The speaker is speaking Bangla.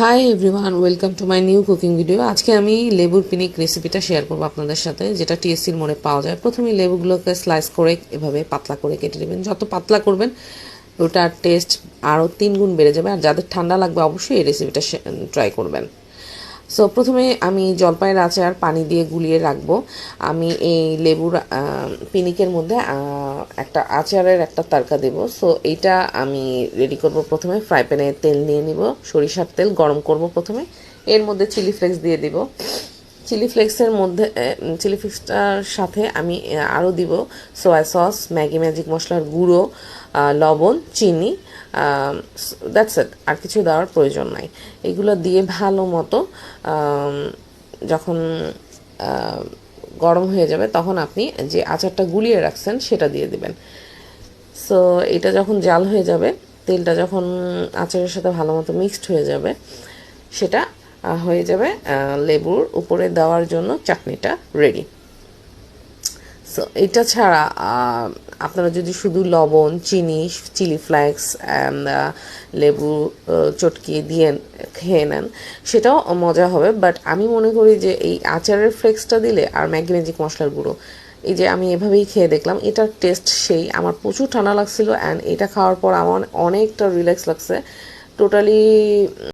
Hi everyone welcome to my new cooking video আজকে আমি লেবুর পিনিক রেসিপিটা শেয়ার করব আপনাদের সাথে, যেটা টিএসসির মোড়ে পাওয়া যায়। প্রথমে লেবুগুলোকে স্লাইস করে এভাবে পাতলা করে কেটে নেবেন। যত পাতলা করবেন, ওটার টেস্ট আরও তিন গুণ বেড়ে যাবে। আর যাদের ঠান্ডা লাগবে, অবশ্যই এই রেসিপিটা ট্রাই করবেন। সো প্রথমে আমি জলপাইয়ের আচার পানি দিয়ে গুলিয়ে রাখব। আমি এই লেবুর পিনিকের মধ্যে একটা আচারের একটা তারকা দেব। সো এইটা আমি রেডি করব প্রথমে। ফ্রাই প্যানে তেল নিয়ে নিব। সরিষার তেল গরম করব প্রথমে। এর মধ্যে চিলি ফ্লেক্স দিয়ে দিব। চিলি ফ্লেক্সের মধ্যে চিলি ফ্লেক্সটার সাথে আমি আরও দিব সোয়া সস, ম্যাগি ম্যাজিক মশলার গুঁড়ো লবণ, চিনি দ্যাটস ইট। আর কিছু দেওয়ার প্রয়োজন নাই। এগুলো দিয়ে ভালো মতো যখন গরম হয়ে যাবে তখন আপনি যে আচারটা গুলিয়ে রাখছেন সেটা দিয়ে দিবেন। সো, এটা যখন জাল হয়ে যাবে, তেলটা যখন আচারের সাথে ভালো মতো মিক্সড হয়ে যাবে, সেটা হয়ে যাবে লেবুর উপরে দেওয়ার জন্য চাটনিটা রেডি সো এটা ছাড়া আপনারা যদি শুধু লবণ চিনি চিলি ফ্লেক্স লেবু আহ, চটকি দিয়ে খেয়ে নেন সেটাও মজা হবে। বাট আমি মনে করি যে এই আচারের ফ্লেক্সটা দিলে আর ম্যাগি ম্যাজিক মশলার গুঁড়ো এই যে আমি এভাবেই খেয়ে দেখলাম এটার টেস্ট সেই। আমার প্রচুর ঠান্ডা লাগছিল অ্যান্ড এটা খাওয়ার পর আমার অনেকটা রিল্যাক্স লাগছে। টোটালি